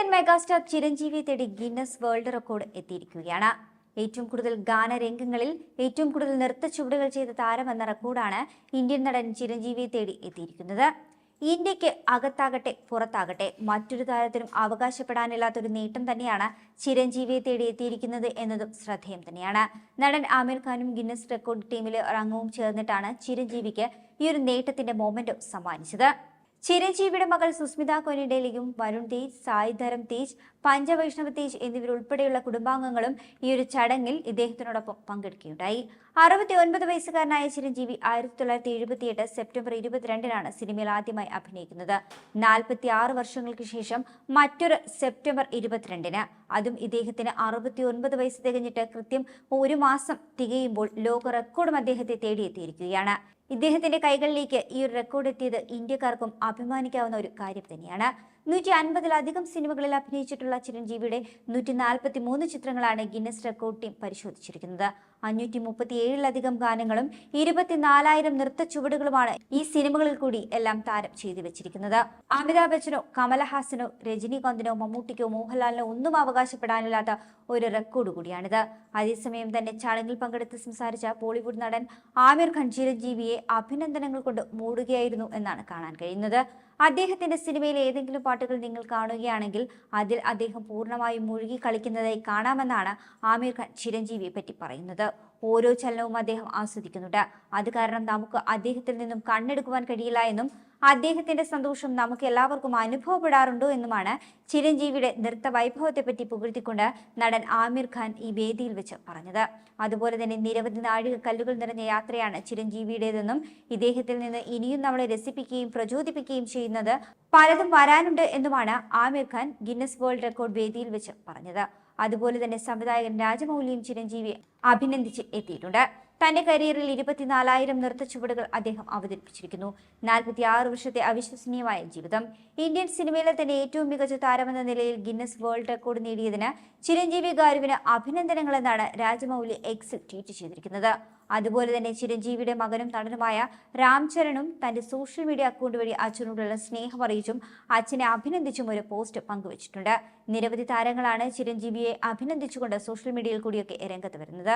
Indian megastar Chiranjeevi തേടി Guinness world record എത്തിയിരിക്കുകയാണ്. ഏറ്റവും കൂടുതൽ ഗാനരംഗങ്ങളിൽ ഏറ്റവും കൂടുതൽ നൃത്ത ചുവടുകൾ ചെയ്ത താരമെന്ന റെക്കോർഡാണ് ഇന്ത്യൻ നടൻ ചിരഞ്ജീവി തേടി എത്തിയിരിക്കുന്നത്. ഇന്ത്യയ്ക്ക് അകത്താകട്ടെ പുറത്താകട്ടെ മറ്റൊരു താരത്തിനും അവകാശപ്പെടാനില്ലാത്തൊരു നേട്ടം തന്നെയാണ് ചിരഞ്ജീവിയെ തേടി എത്തിയിരിക്കുന്നത് എന്നതും ശ്രദ്ധേയം തന്നെയാണ്. നടൻ ആമിർ ഖാനും ഗിന്നസ് റെക്കോർഡ് ടീമിലെ അംഗവും ചേർന്നിട്ടാണ് ചിരഞ്ജീവിക്ക് ഈ ഒരു നേട്ടത്തിന്റെ മൊമെന്റോ സമ്മാനിച്ചത്. ചിരഞ്ജീവിയുടെ മകൾ സുസ്മിത കൊനിഡേലിയും വരുൺ തേജ് സായി ധരം തേജ് പഞ്ചവൈഷ്ണവ തേജ് എന്നിവരുൾപ്പെടെയുള്ള കുടുംബാംഗങ്ങളും ഈ ഒരു ചടങ്ങിൽ ഇദ്ദേഹത്തിനോടൊപ്പം പങ്കെടുക്കുകയുണ്ടായി. അറുപത്തി ഒൻപത് വയസ്സുകാരനായ ചിരഞ്ജീവി ആയിരത്തി തൊള്ളായിരത്തി എഴുപത്തിയെട്ട് സെപ്റ്റംബർ ഇരുപത്തിരണ്ടിനാണ് സിനിമയിൽ ആദ്യമായി അഭിനയിക്കുന്നത്. നാൽപ്പത്തി ആറ് വർഷങ്ങൾക്ക് ശേഷം മറ്റൊരു സെപ്റ്റംബർ ഇരുപത്തിരണ്ടിന് അതും ഇദ്ദേഹത്തിന് അറുപത്തി ഒൻപത് വയസ്സ് തികഞ്ഞിട്ട് കൃത്യം ഒരു മാസം തികയുമ്പോൾ ലോക റെക്കോർഡും അദ്ദേഹത്തെ തേടിയെത്തിയിരിക്കുകയാണ്. ഇദ്ദേഹത്തിന്റെ കൈകളിലേക്ക് ഈ ഒരു റെക്കോർഡ് എത്തിയത് ഇന്ത്യക്കാർക്കും അഭിമാനിക്കാവുന്ന ഒരു കാര്യം തന്നെയാണ്. നൂറ്റി അൻപതിലധികം സിനിമകളിൽ അഭിനയിച്ചിട്ടുള്ള ചിരഞ്ജീവിയുടെ നൂറ്റി നാൽപ്പത്തി മൂന്ന് ചിത്രങ്ങളാണ് ഗിന്നസ് റെക്കോർഡ് ടീം പരിശോധിച്ചിരിക്കുന്നത്. അഞ്ഞൂറ്റി മുപ്പത്തി ഏഴിലധികം ഗാനങ്ങളും ഇരുപത്തിനാലായിരം നൃത്ത ചുവടുകളുമാണ് ഈ സിനിമകളിൽ കൂടി എല്ലാം താരം ചെയ്തു വെച്ചിരിക്കുന്നത്. അമിതാഭ് ബച്ചനോ കമലഹാസനോ രജനീകാന്തിനോ മമ്മൂട്ടിക്കോ മോഹൻലാലിനോ ഒന്നും അവകാശപ്പെടാനില്ലാത്ത ഒരു റെക്കോർഡ് കൂടിയാണിത്. അതേസമയം തന്നെ ചടങ്ങിൽ പങ്കെടുത്ത് സംസാരിച്ച ബോളിവുഡ് നടൻ ആമിർ ഖാൻ ചിരഞ്ജീവിയെ അഭിനന്ദനങ്ങൾ കൊണ്ട് മൂടുകയായിരുന്നു എന്നാണ് കാണാൻ കഴിയുന്നത്. അദ്ദേഹത്തിന്റെ സിനിമയിലെ ഏതെങ്കിലും പാട്ടുകൾ നിങ്ങൾ കാണുകയാണെങ്കിൽ അതിൽ അദ്ദേഹം പൂർണമായും മുഴുകി കളിക്കുന്നതായി കാണാമെന്നാണ് ആമിർ ഖാൻ ചിരഞ്ജീവിയെ പറ്റി പറയുന്നത്. ഓരോ ചലനവും അദ്ദേഹം ആസ്വദിക്കുന്നുണ്ട്. അത് കാരണം നമുക്ക് അദ്ദേഹത്തിൽ നിന്നും കണ്ണെടുക്കുവാൻ കഴിയില്ല എന്നും അദ്ദേഹത്തിന്റെ സന്തോഷം നമുക്ക് എല്ലാവർക്കും അനുഭവപ്പെടാറുണ്ടോ എന്നുമാണ് ചിരഞ്ജീവിയുടെ നൃത്ത വൈഭവത്തെപ്പറ്റി പുകഴ്ത്തിക്കൊണ്ട് നടൻ ആമിർ ഖാൻ ഈ വേദിയിൽ വെച്ച് പറഞ്ഞത്. അതുപോലെ തന്നെ നിരവധി നാഴിക കല്ലുകൾ നിറഞ്ഞ യാത്രയാണ് ചിരഞ്ജീവിയുടേതെന്നും ഇദ്ദേഹത്തിൽ നിന്ന് ഇനിയും നമ്മളെ രസിപ്പിക്കുകയും പ്രചോദിപ്പിക്കുകയും ചെയ്യുന്നത് പലതും വരാനുണ്ട് എന്നുമാണ് Aamir Khan Guinness world record വേദിയിൽ വെച്ച് പറഞ്ഞത്. അതുപോലെ തന്നെ സംവിധായകൻ രാജമൗലിയും ചിരഞ്ജീവിയെ അഭിനന്ദിച്ച് എത്തിയിട്ടുണ്ട്. തന്റെ കരിയറിൽ ഇരുപത്തിനാലായിരം നൃത്ത ചുവടുകൾ അദ്ദേഹം അവതരിപ്പിച്ചിരിക്കുന്നു. നാൽപ്പത്തി ആറ് വർഷത്തെ അവിശ്വസനീയമായ ജീവിതം. ഇന്ത്യൻ സിനിമയിലെ തന്നെ ഏറ്റവും മികച്ച താരമെന്ന നിലയിൽ ഗിന്നസ് വേൾഡ് റെക്കോർഡ് നേടിയതിന് ചിരഞ്ജീവി ഗാരുവിന് അഭിനന്ദനങ്ങളെന്നാണ് രാജമൗലി എക്സിൽ ട്വീറ്റ് ചെയ്തിരിക്കുന്നത്. അതുപോലെ തന്നെ ചിരഞ്ജീവിയുടെ മകനും നടനുമായ രാംചരണും തന്റെ സോഷ്യൽ മീഡിയ അക്കൗണ്ട് വഴി അച്ഛനോടുള്ള സ്നേഹം അറിയിച്ചും അച്ഛനെ അഭിനന്ദിച്ചും ഒരു പോസ്റ്റ് പങ്കുവച്ചിട്ടുണ്ട്. നിരവധി താരങ്ങളാണ് ചിരഞ്ജീവിയെ അഭിനന്ദിച്ചുകൊണ്ട് സോഷ്യൽ മീഡിയയിൽ കൂടിയൊക്കെ രംഗത്ത് വരുന്നത്.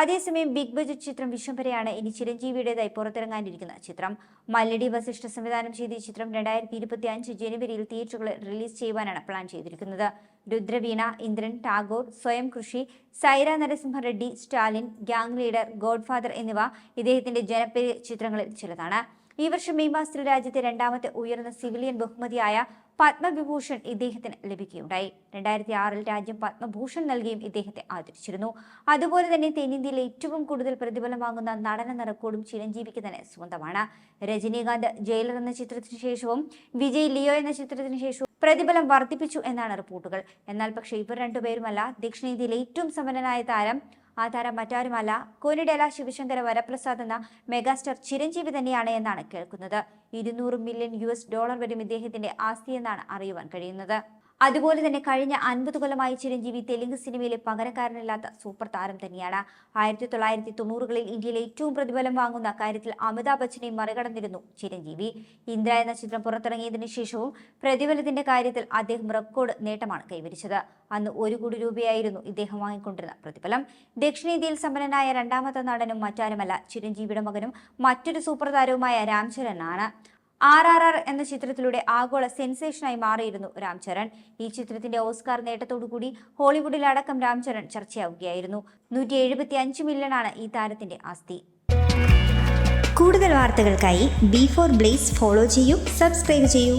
അതേസമയം ബിഗ് ബജറ്റ് ചിത്രം വിശ്വംഭരയാണ് ഇനി ചിരഞ്ജീവിയുടേതായി പുറത്തിറങ്ങാനിരിക്കുന്ന ചിത്രം. മല്ലടി വസിഷ്ഠ സംവിധാനം ചെയ്ത ഈ ചിത്രം രണ്ടായിരത്തി ഇരുപത്തി അഞ്ച് ജനുവരിയിൽ തിയേറ്ററുകളിൽ റിലീസ് ചെയ്യുവാനാണ് പ്ലാൻ ചെയ്തിരിക്കുന്നത്. Rudraveena Indra Tagore Swayam Krushi Sye Raa Narasimha Reddy Stalin gang leader godfather എന്നിവ ഇദ്ദേഹത്തിന്റെ ജനപ്രിയ ചിത്രങ്ങളിൽ ചിലതാണ്. ഈ വർഷം മെയ് മാസത്തിൽ രാജ്യത്തെ രണ്ടാമത്തെ ഉയർന്ന സിവിലിയൻ ബഹുമതിയായ പത്മവിഭൂഷൺ ഇദ്ദേഹത്തിന് ലഭിക്കുകയുണ്ടായി. രണ്ടായിരത്തി ആറിൽ രാജ്യം പത്മഭൂഷൺ നൽകിയും ഇദ്ദേഹത്തെ ആദരിച്ചിരുന്നു. അതുപോലെ തന്നെ തെന്നിന്ത്യയിൽ ഏറ്റവും കൂടുതൽ പ്രതിഫലം വാങ്ങുന്ന നടനെന്ന റെക്കോർഡും ചിരഞ്ജീവിക്ക് തന്നെ സ്വന്തമാണ്. രജനീകാന്ത് ജയിലർ എന്ന ചിത്രത്തിന് ശേഷവും വിജയ് ലിയോ എന്ന ചിത്രത്തിന് ശേഷവും പ്രതിഫലം വർദ്ധിപ്പിച്ചു എന്നാണ് റിപ്പോർട്ടുകൾ. എന്നാൽ പക്ഷേ ഇവർ രണ്ടുപേരുമല്ല. ദക്ഷിണേന്ത്യയിലെ ഏറ്റവും സമ്പന്നനായ താരം ആ താരം മറ്റാരുമല്ല. കോനിഡേല ശിവശങ്കര വരപ്രസാദ് എന്ന മെഗാസ്റ്റാർ ചിരഞ്ജീവി തന്നെയാണ് എന്നാണ് കേൾക്കുന്നത്. ഇരുന്നൂറ് മില്യൺ യു ഡോളർ വരും ഇദ്ദേഹത്തിന്റെ ആസ്തി എന്നാണ് അറിയുവാൻ കഴിയുന്നത്. അതുപോലെ തന്നെ കഴിഞ്ഞ അൻപത് കൊല്ലമായി ചിരഞ്ജീവി തെലുങ്ക് സിനിമയിലെ പകരക്കാരനില്ലാത്ത സൂപ്പർ താരം തന്നെയാണ്. ആയിരത്തി തൊള്ളായിരത്തി തൊണ്ണൂറുകളിൽ ഇന്ത്യയിൽ ഏറ്റവും പ്രതിഫലം വാങ്ങുന്ന കാര്യത്തിൽ അമിതാഭ് ബച്ചനെ മറികടന്നിരുന്നു ചിരഞ്ജീവി. ഇന്ദ്ര എന്ന ചിത്രം പുറത്തിറങ്ങിയതിനു ശേഷവും പ്രതിഫലത്തിന്റെ കാര്യത്തിൽ അദ്ദേഹം റെക്കോർഡ് നേട്ടമാണ് കൈവരിച്ചത്. അന്ന് ഒരു കോടി രൂപയായിരുന്നു ഇദ്ദേഹം വാങ്ങിക്കൊണ്ടിരുന്ന പ്രതിഫലം. ദക്ഷിണേന്ത്യയിൽ സമ്പന്നനായ രണ്ടാമത്തെ നടനും മറ്റാരുമല്ല ചിരഞ്ജീവിയുടെ മകനും മറ്റൊരു സൂപ്പർ താരവുമായ രാംചരനാണ് ആർ ആർ ആർ എന്ന ചിത്രത്തിലൂടെ ആഗോള സെൻസേഷനായി മാറിയിരുന്നു രാംചരൺ. ഈ ചിത്രത്തിന്റെ ഓസ്കാർ നേട്ടത്തോടുകൂടി ഹോളിവുഡിലടക്കം രാംചരൺ ചർച്ചയാവുകയായിരുന്നു. നൂറ്റി എഴുപത്തി അഞ്ച് ആണ് ഈ താരത്തിന്റെ ആസ്തി. കൂടുതൽ വാർത്തകൾക്കായി ബി ഫോർ ബ്ലേസ് ഫോളോ ചെയ്യൂ സബ്സ്ക്രൈബ് ചെയ്യൂ.